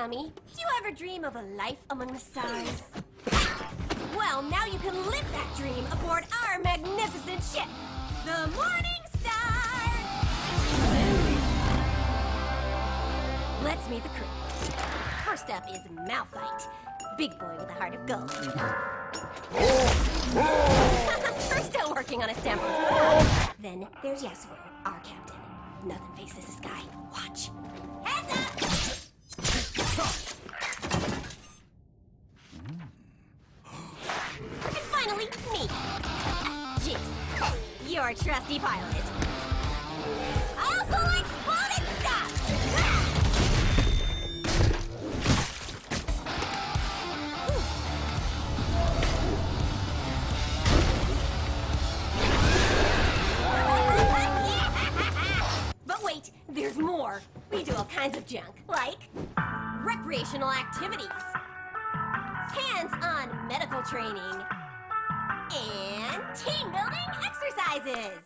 dummy. Do you ever dream of a life among the stars? Well, now you can live that dream aboard our magnificent ship, the Morning Star! Let's meet the crew. First up is Malphite, big boy with a heart of gold. We're still working on a stamp. Then there's Yasuo, our captain. Nothing faces the sky. Watch. And finally, me. Jinx, your trusty pilot. I also like exploding stuff! But wait, there's more. We do all kinds of junk, like recreational activities, hands-on medical training, and team-building exercises.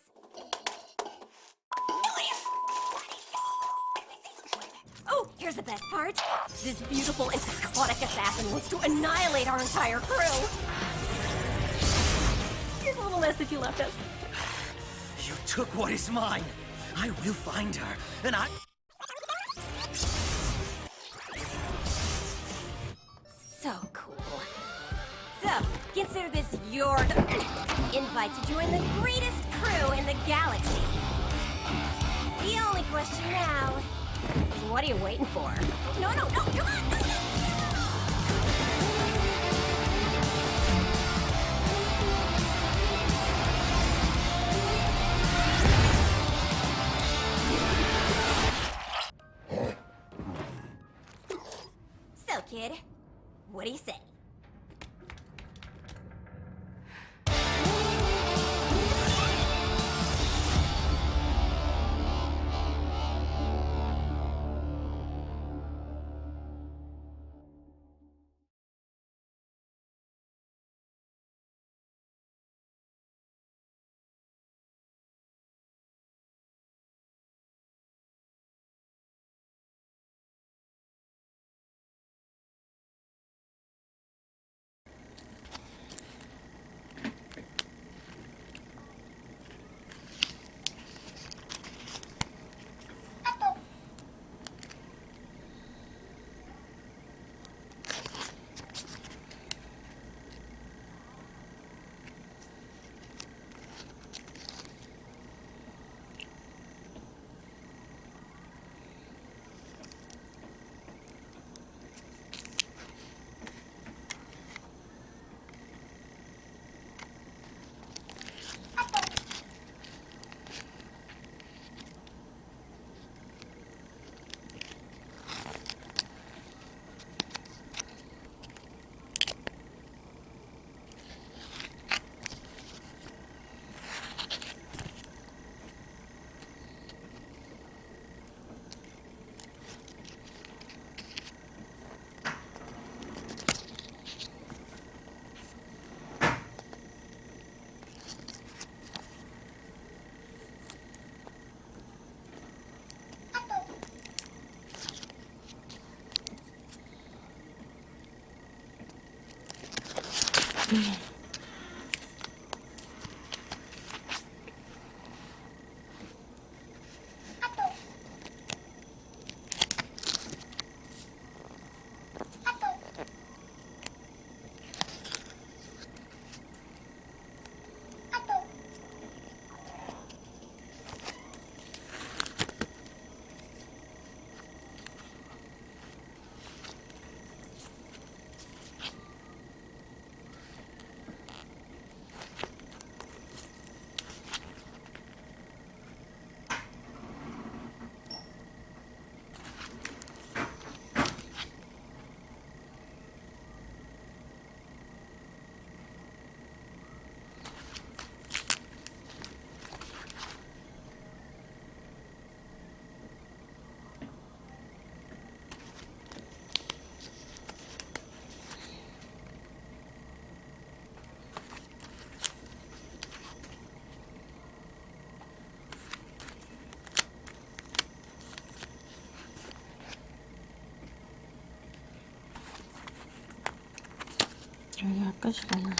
Oh, here's the best part. This beautiful and psychotic assassin wants to annihilate our entire crew. Here's a little message you left us. You took what is mine. I will find her, and I. So cool. So, consider this your invite to join the greatest crew in the galaxy. The only question now is what are you waiting for? No, no, no, come on! No, kid, what do you say? 嗯。为什么呢